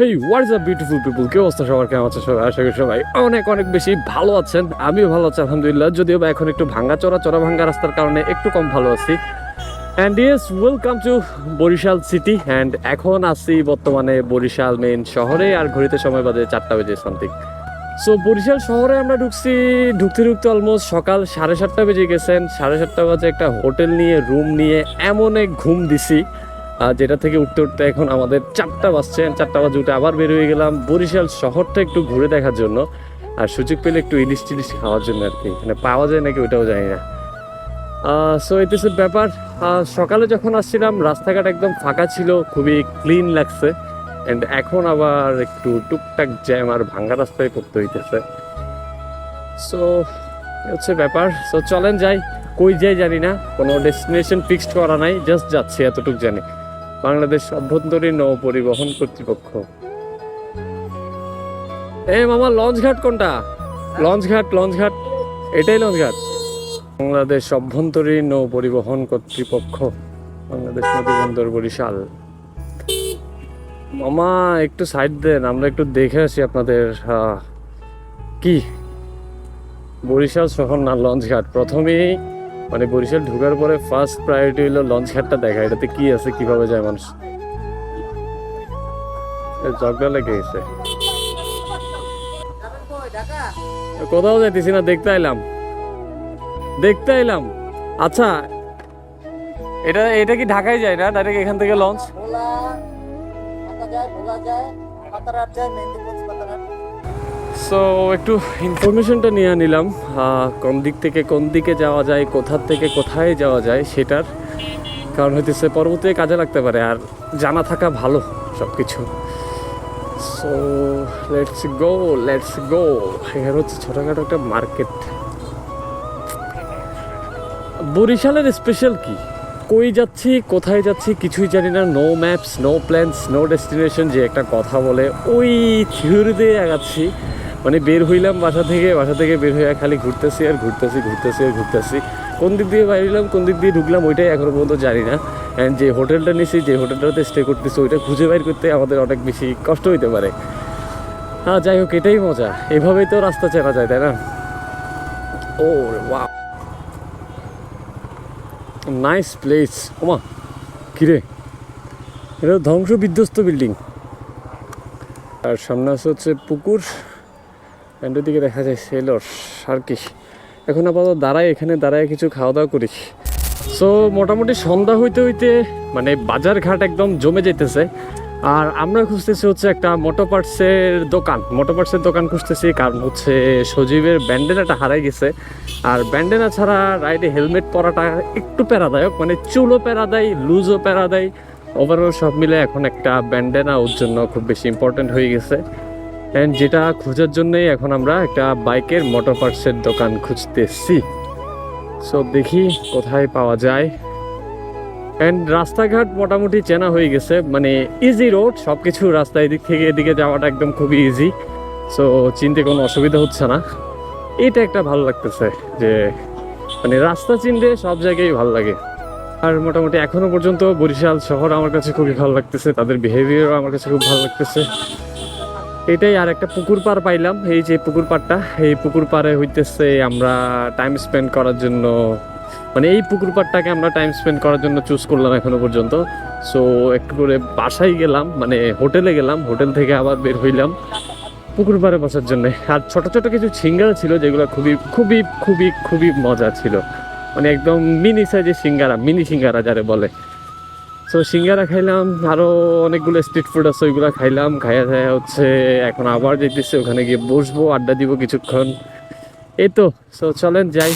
Hey what's up beautiful people কে অবস্থা সবার? কেমন আছে সবাই? আশা করি সবাই অনেক অনেক বেশি ভালো আছেন। আমিও ভালো আছি, আলহামদুলিল্লাহ। যদিও বা এখন একটু ভাঙ্গা চড়া চড়া ভাঙ্গা রাস্তার কারণে একটু কম ভালো আছি। And yes welcome to Barishal city and এখন আছি বর্তমানে বরিশাল মেইন শহরে, আর ঘড়িতে সময় বাজে চারটা বেজে সামথিং সো বরিশাল শহরে আমরা ঢুকছি, ঢুকতে ঢুকতে অলমোস্ট সকাল সাড়ে সাতটা বেজে গেছেন। সাড়ে সাতটা বাজে একটা হোটেল নিয়ে রুম নিয়ে এমন এক ঘুম দিছি। যেটা থেকে উঠতে উঠতে এখন আমাদের চারটা বাজছে, চারটা বাজে উঠে আবার বের হয়ে গেলাম বরিশাল শহরটা একটু ঘুরে দেখার জন্য। আর সুযোগ পেলে একটু ইলিশ টিলিশ খাওয়ার জন্য আর কি মানে পাওয়া যায় নাকি ওটাও জানি না। সো এটিসের ব্যাপার। সকালে যখন আসছিলাম, রাস্তাঘাট একদম ফাঁকা ছিল, খুবই ক্লিন লাগছে। অ্যান্ড এখন আবার একটু টুকটাক জ্যাম আর ভাঙ্গা রাস্তায় করতে হইতেছে। সো হচ্ছে ব্যাপার। সো চলেন যাই। কই যাই জানি না। কোনো ডেস্টিনেশন ফিক্সড করা নাই। জাস্ট যাচ্ছি, এতটুকু জানি। বাংলাদেশ অভ্যন্তরীণ নৌ পরিবহন কর্তৃপক্ষ। এ মামা লঞ্চ ঘাট কোনটা? লঞ্চ ঘাট লঞ্চ ঘাট। এটাই লঞ্চ ঘাট। বাংলাদেশ অভ্যন্তরীণ নৌ পরিবহন কর্তৃপক্ষ বাংলাদেশ নদী বন্দর বরিশাল। মামা একটু সাইড দেন আমরা একটু দেখে আসি আপনাদের কি? বরিশাল শহর না লঞ্চ ঘাট? প্রথমেই মানে বরিশাল ঢুকার পরে ফার্স্ট প্রায়োরিটি হলো লঞ্চ ঘাটটা দেখা, এটাতে কি আছে, কীভাবে যায় মানুষ? লেগে গেছে। কোথাও যাইতেছি না, দেখতে এলাম দেখতে এলাম আচ্ছা এটা এটা কি ঢাকায় যায় না? ডাইরেক্ট এখান থেকে লঞ্চ যায় যায় যায় সো একটু ইনফরমেশনটা নিয়ে নিলাম কোন দিক থেকে কোন দিকে যাওয়া যায়, কোথার থেকে কোথায় যাওয়া যায় সেটার কারণ হইতেছে পরবর্তীতে কাজে লাগতে পারে আর জানা থাকা ভালো সব কিছু so let's go let's go এখানে হচ্ছে ছোটোখাটো একটা মার্কেট বরিশালের স্পেশাল কি? কই যাচ্ছি, কোথায় যাচ্ছি কিছুই জানি না। No maps no plans no destination যে একটা কথা বলে, ওই থিওরি দিয়ে আগাচ্ছি। মানে বের হইলাম বাসা থেকে বাসা থেকে বের হয়ে খালি ঘুরতেছি আর ঘুরতেছি ঘুরতেছি আর ঘুরতেছি। কোন দিক দিয়ে বাইর হইলাম, কোন দিক দিয়ে ঢুকলাম, ওইটাই এখনও পর্যন্ত জানি না। অ্যান্ড যে হোটেলটা নিছি, যে হোটেলটাতে স্টে করতেছি, ওইটা খুঁজে বাইর করতে আমাদের অনেক বেশি কষ্ট হইতে পারে। হ্যাঁ যাই হোক, এটাই মজা। এভাবেই তো রাস্তা চেনা যায়, তাই না? ও ওয়া নাইস প্লেস ওমা, কিরে? এটা ধ্বংস বিধ্বস্ত বিল্ডিং। আর সামনে আছে হচ্ছে পুকুর। অ্যান্ড দিকে দেখা যায় সেলর আর কি এখন আপাতত দাঁড়ায় এখানে দাঁড়ায় কিছু খাওয়া দাওয়া করি। সো মোটামুটি সন্ধ্যা হইতে হইতে মানে বাজার ঘাট একদম জমে যেতেছে আর আমরা খুঁজতেছি হচ্ছে একটা মোটো পার্টসের দোকান। মোটো পার্টসের দোকান খুঁজতেছি, কারণ হচ্ছে সজীবের ব্যান্ডেনাটা হারাই গেছে। আর ব্যান্ডেনা ছাড়া রাইডে হেলমেট পরাটা একটু প্যারাদায়ক মানে চুলও প্যারা দেয় লুজও প্যারা দেয় ওভারঅল সব মিলে এখন একটা ব্যান্ডেনা ওর জন্য খুব বেশি ইম্পর্টেন্ট হয়ে গেছে। অ্যান্ড যেটা খোঁজার জন্যই এখন আমরা একটা বাইকের মোটর পার্টসের দোকান খুঁজতেছি। সো দেখি কোথায় পাওয়া যায়। অ্যান্ড রাস্তাঘাট মোটামুটি চেনা হয়ে গেছে। মানে ইজি রোড সব কিছু রাস্তা এদিক থেকে এদিকে যাওয়াটা একদম খুবই ইজি সো চিনতে কোনো অসুবিধা হচ্ছে না। এটা একটা ভালো লাগতেছে যে মানে রাস্তা চিনতে সব জায়গায় ভালো লাগে। আর মোটামুটি এখনও পর্যন্ত বরিশাল শহর আমার কাছে খুবই ভালো লাগতেছে। তাদের বিহেভিয়ারও আমার কাছে খুব ভালো লাগতেছে। এটাই আর একটা পুকুর পাড় পাইলাম। এই যে পুকুর পাড়টা, এই পুকুর পাড়ে হইতেছে আমরা টাইম স্পেন্ড করার জন্য মানে এই পুকুর পাড়টাকে আমরা টাইম স্পেন্ড করার জন্য চুজ করলাম এখনও পর্যন্ত। সো একটু করে বাসায় গেলাম মানে হোটেলে গেলাম হোটেল থেকে আবার বের হইলাম পুকুর পাড়ে বসার জন্য। আর ছোট ছোট কিছু সিঙ্গারা ছিল যেগুলো খুবই খুবই খুবই খুবই মজা ছিল। মানে একদম মিনি সাইজের সিঙ্গারা মিনি সিঙ্গারা যারে বলে। সো সিঙ্গারা খাইলাম আরও অনেকগুলো স্ট্রিট ফুড আছে, ওইগুলো খাইলাম, খাইয়া খাইয়া হচ্ছে এখন আবার যেতেছি, ওখানে গিয়ে বসবো, আড্ডা দিব কিছুক্ষণ। এই তো সো চলেন, যাই।